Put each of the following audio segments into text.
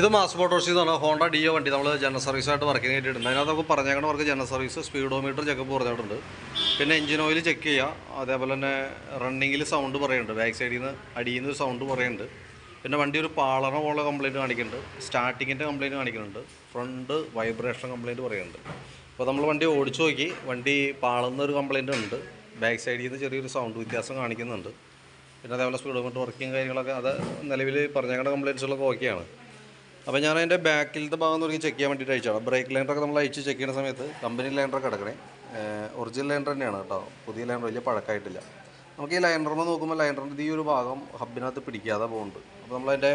ഇത് mass Motors എന്നാണ് Honda Dio വണ്ടി നമ്മൾ ജനറൽ സർവീസ് ആയിട്ട് വർക്കിംഗ് ആയിട്ടുണ്ട് അതിനകത്ത് നമുക്ക് പറഞ്ഞേക്കണ work general service speedometer checkup പറഞ്ഞിട്ടുണ്ട്. പിന്നെ എഞ്ചിൻ ഓയിൽ ചെക്ക് ചെയ്യുക അതേപോലെ തന്നെ റണ്ണിങ്ങിൽ സൗണ്ട് പറയുന്നുണ്ട്. ബാക്ക് സൈഡിൽ നിന്ന് അടിയിൽ നിന്ന് സൗണ്ട് പറയുന്നുണ്ട്. പിന്നെ വണ്ടി ഒരു പാളറ പോലെ കംപ്ലയിന്റ് കാണിക്കുന്നുണ്ട്. സ്റ്റാർട്ടിങ്ങിന്റെ കംപ്ലയിന്റ് കാണിക്കുന്നുണ്ട്. ഫ്രണ്ട് വൈബ്രേഷൻ കംപ്ലയിന്റ് പറയുന്നുണ്ട്. അപ്പോൾ നമ്മൾ വണ്ടി ഓടിച്ചു നോക്കി. വണ്ടി പാളുന്ന ഒരു കംപ്ലയിന്റ് ഉണ്ട്. ബാക്ക് സൈഡിൽ നിന്ന് ചെറിയൊരു സൗണ്ട് വ്യത്യാസം കാണിക്കുന്നുണ്ട്. പിന്നെ അതേപോലെ സ്പീഡോമീറ്റർ വർക്കിംഗ് കാര്യങ്ങളൊക്കെ അത് നിലവിൽ പറഞ്ഞേക്കണ കംപ്ലയിൻസുകളൊക്കെ ഓക്കെയാണ്. അപ്പോൾ ഞാൻ അതിന്റെ ബാക്കിലത്തെ ഭാഗം തുടങ്ങി ചെക്ക് ചെയ്യാൻ വേണ്ടിയിട്ട് അയച്ചാണ് ബ്രേക്ക് ലൈൻഡറൊക്കെ നമ്മൾ അയച്ച് ചെക്ക് ചെയ്യുന്ന സമയത്ത് കമ്പനി ലൈൻഡറൊക്കെ കിടക്കണേ. ഒറിജിനൽ ലൈൻഡർ തന്നെയാണ് കേട്ടോ. പുതിയ ലൈൻഡർ വലിയ പഴക്കമായിട്ടില്ല നമുക്ക് ഈ ലൈൻഡർമ്മ നോക്കുമ്പോൾ ലൈൻഡറിന്റെ ഈ ഒരു ഭാഗം ഹബിനകത്ത് പിടിക്കാതെ പോകുന്നുണ്ട്. അപ്പോൾ നമ്മളതിന്റെ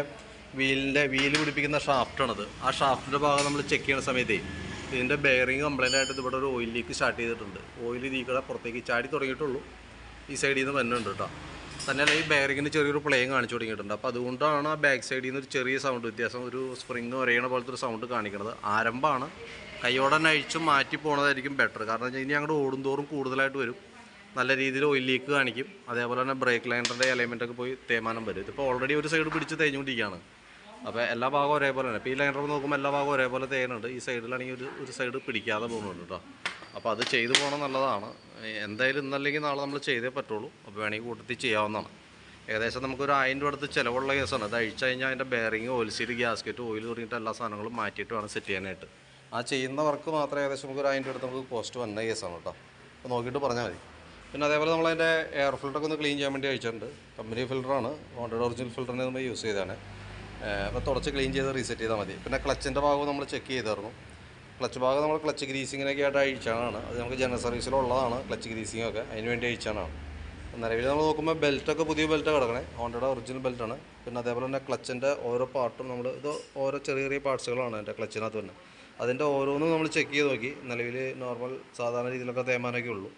വീലിന്റെ വീൽ പിടിപ്പിക്കുന്ന ഷാഫ്റ്റാണത് ആ ഷാഫ്റ്റിന്റെ ഭാഗം നമ്മൾ ചെക്ക് ചെയ്യുന്ന സമയത്ത് ഇതിന്റെ ബെയറിങ് കംപ്ലൈന്റ് ആയിട്ട് ഇവിടെ ഒരു ഓയിൽ ലീക്ക് സ്റ്റാർട്ട് ചെയ്തിട്ടുണ്ട്. ഓയിൽ ഇതിൽ പുറത്തേക്ക് ചാടി തുടങ്ങിയിട്ടുള്ളൂ. ഈ സൈഡിൽ നിന്ന് വരുന്നുണ്ട് കേട്ടോ. തന്നെയല്ല ഈ ബാഗിന് ചെറിയൊരു പ്ലേയും കാണിച്ചു തുടങ്ങിയിട്ടുണ്ട്. അപ്പോൾ അതുകൊണ്ടാണ് ആ ബാക്ക് സൈഡിൽ നിന്ന് ഒരു ചെറിയ സൗണ്ട് വ്യത്യാസം ഒരു സ്പ്രിങ് ഒരയണ പോലത്തെ ഒരു സൗണ്ട് കാണിക്കുന്നത് ആരംഭമാണ്. കൈയോടെ തന്നെ അഴിച്ചും മാറ്റി പോണതായിരിക്കും ബെറ്റർ കാരണം വെച്ച് കഴിഞ്ഞാൽ അങ്ങോട്ട് ഓടുന്തോറും കൂടുതലായിട്ട് വരും. നല്ല രീതിയിൽ ഓയിൽ ലീക്ക് കാണിക്കും. അതേപോലെ തന്നെ ബ്രേക്ക് ലൈനറിന്റെ എലമെന്റ് ഒക്കെ പോയി തേമാനം വരും. ഇതിപ്പോൾ ഓൾറെഡി ഒരു സൈഡ് പിടിച്ച് തേഞ്ഞുകൊണ്ടിരിക്കുകയാണ്. അപ്പോൾ എല്ലാ ഭാഗവും ഒരേപോലെ തന്നെ. ഇപ്പോൾ ഈ ലൈനർ നോക്കുമ്പോൾ എല്ലാ ഭാഗവും ഒരേപോലെ തേനുണ്ട് ഈ സൈഡിലാണെങ്കിൽ ഒരു ഒരു സൈഡ് പിടിക്കാതെ പോകുന്നുണ്ട് കേട്ടോ അപ്പോൾ അത് ചെയ്തു പോകണം നല്ലതാണ് എന്തായാലും ഇന്നല്ലെങ്കിൽ നാളെ നമ്മൾ ചെയ്തേ പറ്റുള്ളൂ. അപ്പോൾ വേണമെങ്കിൽ കൂട്ടത്തിൽ ചെയ്യാവുന്നതാണ്. ഏകദേശം നമുക്കൊരു ആയിരം രൂപ അടുത്ത് ചിലവുള്ള കേസാണ്. അത് അഴിച്ചു കഴിഞ്ഞാൽ അതിന്റെ bearing oil seat gasket oil തുടങ്ങിയിട്ട് എല്ലാ സാധനങ്ങളും മാറ്റിയിട്ട് വേണം സെറ്റ് ചെയ്യാനായിട്ട്. ആ ചെയ്യുന്ന വർക്ക് മാത്രമേ ഏകദേശം നമുക്ക് ഒരു ആയിരം രൂപ അടുത്ത് നമുക്ക് കോസ്റ്റ് വന്ന കേസാണ് കേട്ടോ. അപ്പോൾ നോക്കിയിട്ട് പറഞ്ഞാൽ മതി. പിന്നെ അതേപോലെ നമ്മൾ അതിന്റെ എയർ ഫിൽറ്ററൊക്കെ ഒന്ന് ക്ലീൻ ചെയ്യാൻ വേണ്ടി അയച്ചിട്ടുണ്ട് കമ്പനി ഫിൽറ്ററാണ് ഹോണ്ടഡ് ഒറിജിനൽ ഫിൽറ്ററിനെ നമ്മൾ യൂസ് ചെയ്താണ് അപ്പോൾ തുടച്ച് ക്ലീൻ ചെയ്ത് റീസെറ്റ് ചെയ്താൽ മതി. പിന്നെ ക്ലച്ചിന്റെ ഭാഗവും നമ്മൾ ചെക്ക് ചെയ്തായിരുന്നു. ക്ലച്ച് ഭാഗം നമ്മൾ ക്ലച്ച് ഗ്രീസിങ്ങിനൊക്കെ ആയിട്ട് അഴിച്ചാണ്. അത് നമുക്ക് ജനറൽ സർവീസിലുള്ളതാണ് ക്ലച്ച് ഗ്രീസിംഗ് ഒക്കെ. അതിന് വേണ്ടി അഴിച്ചാണ്. നിലവിൽ നമ്മൾ നോക്കുമ്പോൾ ബെൽറ്റൊക്കെ പുതിയ ബെൽറ്റ് കിടക്കണേ. ഹോണ്ടയുടെ ഒറിജിനൽ ബെൽറ്റാണ് പിന്നെ അതേപോലെ തന്നെ ക്ലച്ചിന്റെ ഓരോ പാർട്ടും നമ്മൾ ഇത് ഓരോ ചെറിയ ചെറിയ പാർട്സുകളാണ് എന്റെ ക്ലച്ചിനകത്ത് തന്നെ അതിന്റെ ഓരോന്നും നമ്മൾ ചെക്ക് ചെയ്ത് നോക്കി. നിലവിൽ നോർമൽ സാധാരണ രീതിയിലൊക്കെ തേമാനൊക്കെ ഉള്ളൂ.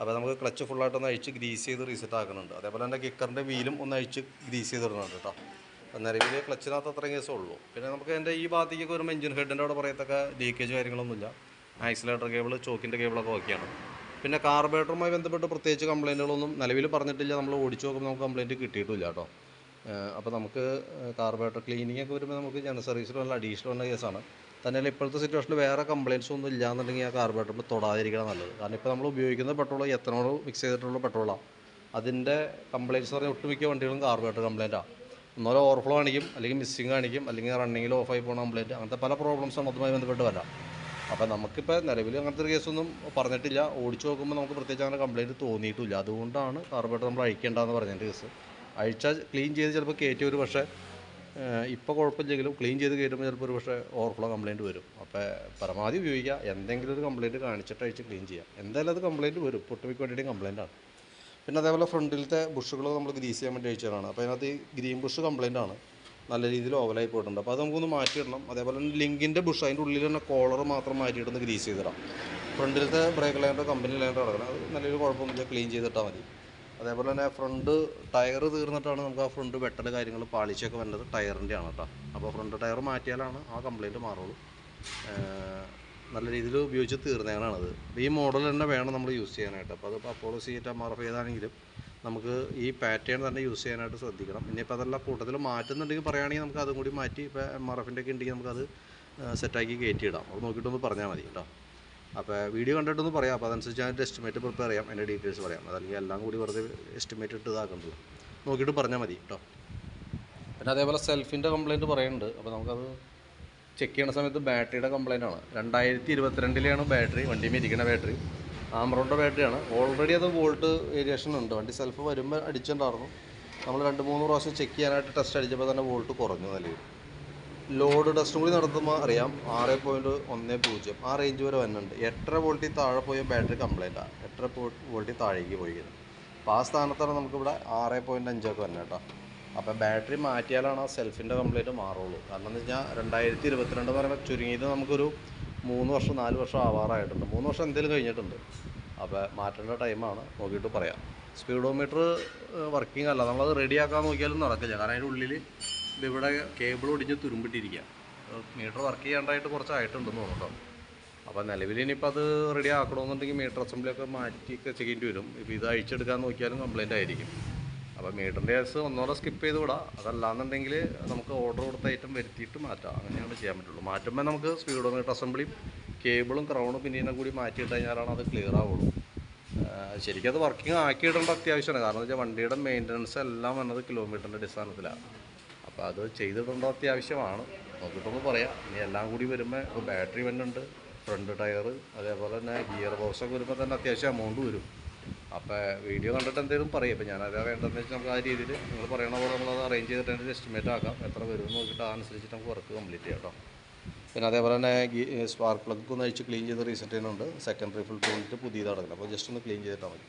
അപ്പോൾ നമുക്ക് ക്ലച്ച് ഫുള്ളായിട്ടൊന്ന് അഴിച്ച് ഗ്രീസ് ചെയ്ത് റീസെറ്റ് ആക്കുന്നുണ്ട്. അതേപോലെ തന്നെ കിക്കറിന്റെ വീലും ഒന്ന് അഴിച്ച് ഗ്രീസ് ചെയ്ത് ചെയ്തിടുന്നുണ്ട് കേട്ടോ. നിലവിൽ ക്ലച്ചിനകത്ത് അത്രയും കേസേ ഉള്ളൂ. പിന്നെ നമുക്ക് എന്റെ ഈ ഭാഗത്തേക്ക് വരുമ്പോൾ എഞ്ചിൻ ഹെഡിന്റെ അവിടെ പറയത്തക്ക ലീക്കേജ് കാര്യങ്ങളൊന്നുമില്ല. ആക്സിലേറ്റർ കേബിൾ ചോക്കിന്റെ കേബിളൊക്കെ ഓക്കെയാണ്. പിന്നെ കാർബറേറ്ററുമായി ബന്ധപ്പെട്ട് പ്രത്യേകിച്ച് കംപ്ലൈന്റുകളൊന്നും നിലവിൽ പറഞ്ഞിട്ടില്ല. നമ്മൾ ഓടിച്ചു നോക്കുമ്പോൾ നമുക്ക് കംപ്ലൈന്റ് കിട്ടിയിട്ടില്ല കേട്ടോ. അപ്പോൾ നമുക്ക് കാർബറേറ്റർ ക്ലീനിങ് ഒക്കെ വരുമ്പോൾ നമുക്ക് ജനറൽ സർവീസിൽ വല്ല അഡീഷണൽ വന്ന കേസാണ്. തന്നെയല്ല ഇപ്പോഴത്തെ സിറ്റുവേഷനിൽ വേറെ കംപ്ലയിൻസ് ഒന്നും ഇല്ലാന്നുണ്ടെങ്കിൽ ആ കാർബറേറ്ററിൽ തൊടാതിരിക്കണം നല്ലത്. കാരണം ഇപ്പോൾ നമ്മൾ ഉപയോഗിക്കുന്ന പെട്രോൾ എത്തനോൾ മിക്സ് ചെയ്തിട്ടുള്ള പെട്രോളാണ് അതിന്റെ കംപ്ലയിൻസ് പറഞ്ഞാൽ ഒട്ടുമിക്ക വണ്ടികളും കാർബറേറ്റർ കംപ്ലയിന്റാണ് ഒന്നോരോ ഓവർഫ്ലോ കാണിക്കും അല്ലെങ്കിൽ മിസ്സിങ് കാണിക്കും അല്ലെങ്കിൽ റണ്ണിങ്ങിൽ ഓഫായി പോകുന്ന കംപ്ലയിന്റ് അങ്ങനത്തെ പല പ്രോബ്ലംസാണ് അതുമായി ബന്ധപ്പെട്ട് വരാം. അപ്പോൾ നമുക്കിപ്പോൾ നിലവിൽ അങ്ങനത്തെ ഒരു കേസൊന്നും പറഞ്ഞിട്ടില്ല. ഓടിച്ചു നോക്കുമ്പോൾ നമുക്ക് പ്രത്യേകിച്ച് അങ്ങനെ കംപ്ലയിന്റ് തോന്നിയിട്ടില്ല. അതുകൊണ്ടാണ് കാർബറേറ്റർ നമ്മൾ അഴിക്കേണ്ടതെന്ന് പറഞ്ഞതിന്റെ കേസ് അഴിച്ചാൽ ക്ലീൻ ചെയ്ത് ചിലപ്പോൾ കയറ്റി ഒരു പക്ഷേ ഇപ്പോൾ കുഴപ്പമില്ലെങ്കിലും ക്ലീൻ ചെയ്ത് കയറ്റുമ്പോൾ ചിലപ്പോൾ ഒരു പക്ഷേ ഓവർഫ്ലോ കംപ്ലയിന്റ് വരും. അപ്പോൾ പരമാവധി ഉപയോഗിക്കുക എന്തെങ്കിലും ഒരു കംപ്ലയിന്റ് കാണിച്ചിട്ട് അഴിച്ച് ക്ലീൻ ചെയ്യുക എന്തായാലും അത് കംപ്ലയിന്റ് വരും. പൊട്ടുമിക്ക് വേണ്ടിയിട്ടും കംപ്ലയിന്റ് ആണ്. പിന്നെ അതേപോലെ ഫ്രണ്ടിലത്തെ ബുഷുകൾ നമ്മൾ ഗ്രീസ് ചെയ്യാൻ വേണ്ടി അയച്ചതാണ് അപ്പോൾ അതിനകത്ത് ഗ്രീൻ ബുഷ് കംപ്ലയിന്റ് ആണ്. നല്ല രീതിയിൽ ഓവലായി പോയിട്ടുണ്ട്. അപ്പോൾ അത് നമുക്കൊന്ന് മാറ്റിയിടണം അതേപോലെ തന്നെ ലിങ്കിന്റെ ബുഷ് അതിന്റെ ഉള്ളിൽ തന്നെ കോളർ മാത്രം മാറ്റിയിട്ടൊന്ന് ഗ്രീസ് ചെയ്തിടാം. ഫ്രണ്ടിലത്തെ ബ്രേക്ക് ലൈനർ കമ്പനി ലൈനർ കിടക്കണം അത് നല്ലൊരു കുഴപ്പമൊന്നുമില്ല. ക്ലീൻ ചെയ്തിട്ടാൽ മതി. അതേപോലെ തന്നെ ഫ്രണ്ട് ടയർ തീർന്നിട്ടാണ് നമുക്ക് ആ ഫ്രണ്ട് വെട്ടൽ കാര്യങ്ങൾ പാളിച്ചൊക്കെ വരുന്നത് ടയറിന്റെ ആണ് കേട്ടോ അപ്പോൾ ഫ്രണ്ട് ടയർ മാറ്റിയാലാണ് ആ കംപ്ലയിന്റ് മാറുള്ളൂ. നല്ല രീതിയിൽ ഉപയോഗിച്ച് തീർന്നേക്കണത് അപ്പോൾ ഈ മോഡൽ തന്നെ വേണം നമ്മൾ യൂസ് ചെയ്യാനായിട്ട്. അപ്പോൾ അതിപ്പോൾ അപ്പോളോ സീറ്റ് എഫ് ഏതാണെങ്കിലും നമുക്ക് ഈ പാറ്റേൺ തന്നെ യൂസ് ചെയ്യാനായിട്ട് ശ്രദ്ധിക്കണം. ഇനിയിപ്പോൾ അതെല്ലാം കൂട്ടത്തിൽ മാറ്റുന്നുണ്ടെങ്കിൽ പറയുകയാണെങ്കിൽ നമുക്ക് അതും കൂടി മാറ്റി ഇപ്പോൾ എം ആർ എഫിന്റെ ഒക്കെ ഉണ്ടെങ്കിൽ നമുക്കത് സെറ്റാക്കി കയറ്റിയിടാം. അത് നോക്കിയിട്ടൊന്ന് പറഞ്ഞാൽ മതി കേട്ടോ. അപ്പോൾ വീഡിയോ കണ്ടിട്ടൊന്ന് പറയാം. അപ്പോൾ അതനുസരിച്ച് ഞാൻ എസ്റ്റിമേറ്റ് പ്രിപ്പയർ ചെയ്യാം. എന്റെ ഡീറ്റെയിൽസ് പറയാം. അതല്ലെങ്കിൽ എല്ലാം കൂടി വെറുതെ എസ്റ്റിമേറ്റ് ഇട്ട് ഇതാക്കണ്ടല്ലോ. നോക്കിയിട്ട് പറഞ്ഞാൽ മതി കേട്ടോ. പിന്നെ അതേപോലെ സെൽഫിന്റെ കംപ്ലയിന്റ് പറയുന്നുണ്ട്. അപ്പോൾ നമുക്കത് ചെക്ക് ചെയ്യണ സമയത്ത് ബാറ്ററിയുടെ കംപ്ലയിന്റ് ആണ്. രണ്ടായിരത്തി ഇരുപത്തിരണ്ടിലെയാണ് ബാറ്ററി വണ്ടിയിൽ ഇരിക്കുന്ന ബാറ്ററി. ആമറോണിന്റെ ബാറ്ററിയാണ് ഓൾറെഡി അത് വോൾട്ട് വേരിയേഷൻ ഉണ്ട്. വണ്ടി സെൽഫ് വരുമ്പോൾ അടിച്ചിട്ടുണ്ടായിരുന്നു. നമ്മൾ രണ്ട് മൂന്ന് പ്രാവശ്യം ചെക്ക് ചെയ്യാനായിട്ട് ടെസ്റ്റ് അടിച്ചപ്പോൾ തന്നെ വോൾട്ട് കുറഞ്ഞു നിലയിൽ. ലോഡ് ടെസ്റ്റും കൂടി നടത്തുമ്പോൾ അറിയാം ആറ് പോയിന്റ് ഒന്ന് പൂജ്യം. ആ റേഞ്ച് വരെ വരുന്നുണ്ട് എട്ടര വോൾട്ടിൽ താഴെ പോയ ബാറ്ററി കംപ്ലൈന്റാണ് എട്ടര വോൾട്ടിൽ താഴേക്ക് പോയിരുന്നു അപ്പോൾ ആ സ്ഥാനത്താണ് നമുക്കിവിടെ ആറ് പോയിന്റ് അഞ്ചൊക്കെ വരുന്നത് കേട്ടോ. അപ്പോൾ ബാറ്ററി മാറ്റിയാലാണ് ആ സെൽഫിന്റെ കംപ്ലൈന്റ് മാറുള്ളൂ. കാരണം എന്ന് വെച്ചാൽ രണ്ടായിരത്തി ഇരുപത്തിരണ്ട് എന്ന് പറയുമ്പോൾ ചുരുങ്ങിയത് നമുക്കൊരു മൂന്ന് വർഷം നാല് വർഷം ആവാറായിട്ടുണ്ട്. മൂന്ന് വർഷം എന്തെങ്കിലും കഴിഞ്ഞിട്ടുണ്ട്. അപ്പോൾ മാറ്റേണ്ട ടൈമാണ് നോക്കിയിട്ട് പറയാം. സ്പീഡോമീറ്റർ വർക്കിംഗ് അല്ല. നമ്മളത് റെഡിയാക്കാൻ നോക്കിയാലും നടക്കില്ല. കാരണം അതിന്റെ ഉള്ളിൽ ഇവിടെ കേബിൾ ഒടിഞ്ഞ് തുരുമ്പിട്ടിരിക്കുക മീറ്റർ വർക്ക് ചെയ്യാണ്ടായിട്ട് കുറച്ചായിട്ടുണ്ടെന്ന് തോന്നുന്നു അപ്പോൾ നിലവിൽ ഇനിയിപ്പോൾ അത് റെഡി ആക്കണമെന്നുണ്ടെങ്കിൽ മീറ്റർ അസംബ്ലി ഒക്കെ മാറ്റിയൊക്കെ ചെയ്യേണ്ടി വരും. ഇപ്പോൾ ഇത് അഴിച്ചെടുക്കാൻ നോക്കിയാലും കംപ്ലൈന്റ് ആയിരിക്കും. അപ്പോൾ മീറ്ററിന്റെ കേസ് ഒന്നോടെ സ്കിപ്പ് ചെയ്ത് വിടാം അതല്ലാന്നുണ്ടെങ്കിൽ നമുക്ക് ഓർഡർ കൊടുത്ത ഐറ്റം വരുത്തിയിട്ട് മാറ്റാം. അങ്ങനെയാണ് ചെയ്യാൻ പറ്റുള്ളൂ. മാറ്റുമ്പോൾ നമുക്ക് സ്പീഡോമീറ്റർ അസംബ്ലിയും കേബിളും ക്രൗണും പിന്നീനെ കൂടി മാറ്റിയിട്ട് കഴിഞ്ഞാലാണ് അത് ക്ലിയർ ആവുള്ളൂ. ശരിക്കും അത് വർക്കിംഗ് ആക്കിയിടേണ്ട അത്യാവശ്യമാണ്. കാരണം വെച്ചാൽ വണ്ടിയുടെ മെയിന്റനൻസ് എല്ലാം വന്നത് കിലോമീറ്ററിന്റെ അടിസ്ഥാനത്തിലാണ്. അപ്പോൾ അത് ചെയ്തിടേണ്ട അത്യാവശ്യമാണ്. നോക്കിയിട്ടൊന്ന് പറയാം. ഇനി എല്ലാം കൂടി വരുമ്പോൾ ഇപ്പോൾ ബാറ്ററി വന്നുണ്ട് ഫ്രണ്ട് ടയർ അതേപോലെ തന്നെ ഗിയർ ബോക്സൊക്കെ വരുമ്പോൾ തന്നെ അത്യാവശ്യം എമൗണ്ട് വരും. അപ്പോൾ വീഡിയോ കണ്ടിട്ട് എന്തെങ്കിലും പറയും. ഇപ്പോൾ ഞാനത് വേണ്ടതെന്ന് വെച്ചാൽ നമുക്ക് ആ രീതിയിൽ നിങ്ങൾ പറയണ പോലെ നമ്മളത് അറേഞ്ച് ചെയ്തിട്ട് അതിന്റെ എസ്റ്റിമേറ്റ് ആക്കാം. എത്ര വരും നോക്കിയിട്ട് അതനുസരിച്ചിട്ട് നമുക്ക് വർക്ക് കംപ്ലീറ്റ് ചെയ്യാം കേട്ടോ പിന്നെ അതേപോലെ തന്നെ സ്പാർക്ക് പ്ലഗ് ഒന്ന് അഴിച്ച് ക്ലീൻ ചെയ്ത് റീസെറ്റ് ചെയ്യുന്നുണ്ട്. സെക്കൻഡറി ഫിൽറ്റർ വന്നിട്ട് പുതിയതാണ് അപ്പോൾ ജസ്റ്റ് ഒന്ന് ക്ലീൻ ചെയ്തിട്ടാൽ മതി.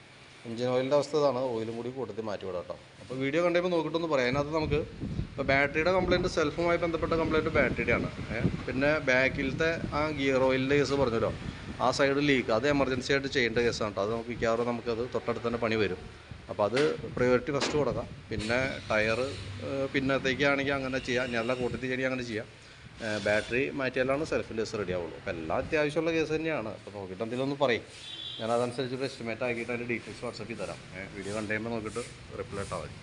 എഞ്ചിൻ ഓയിലിന്റെ അവസ്ഥ ഇതാണ്. ഓയിലും കൂടി കൂട്ടത്തിൽ മാറ്റി വിടാം കേട്ടോ അപ്പോൾ വീഡിയോ കണ്ടപ്പോൾ നോക്കിയിട്ടൊന്ന് പറയാം. അതിനകത്ത് നമുക്ക് ഇപ്പോൾ ബാറ്ററിയുടെ കംപ്ലയിന്റ് സെൽഫുമായി ബന്ധപ്പെട്ട കംപ്ലയിന്റ് ബാറ്ററിയുടെയാണ് പിന്നെ ബാക്കിലത്തെ ആ ഗിയർ ഓയിലിന്റെ കേസ് പറഞ്ഞല്ലോ. ആ സൈഡ് ലീക്ക്. അത് എമർജൻസി ആയിട്ട് ചെയ്യേണ്ട കേസാണ് കേട്ടോ അത് നമുക്ക് മിക്കവാറും നമുക്കത് തൊട്ടടുത്ത് തന്നെ പണി വരും. അപ്പോൾ അത് പ്രയോറിറ്റി ഫസ്റ്റ് കൊടുക്കാം. പിന്നെ ടയർ പിന്നത്തേക്കാണെങ്കിൽ അങ്ങനെ ചെയ്യാം. ഞാൻ നല്ല കൂട്ടത്തിൽ ചെടി അങ്ങനെ ചെയ്യാം. ബാറ്ററി മാറ്റിയാലാണ് സെൽഫ് ലെസ് റെഡി ആവുള്ളൂ. അപ്പോൾ എല്ലാം അത്യാവശ്യമുള്ള കേസ് തന്നെയാണ്. അപ്പോൾ നോക്കിയിട്ട് എന്തെങ്കിലും ഒന്ന് പറയും. ഞാൻ അതനുസരിച്ചൊരു എസ്റ്റിമേറ്റ് ആക്കിയിട്ട് അതിന്റെ ഡീറ്റെയിൽസ് വാട്സപ്പിൽ തരാം. വീഡിയോ കണ്ടു കഴിയുമ്പോൾ നോക്കിയിട്ട് റിപ്ലൈ ഇട്ടാൽ മതി.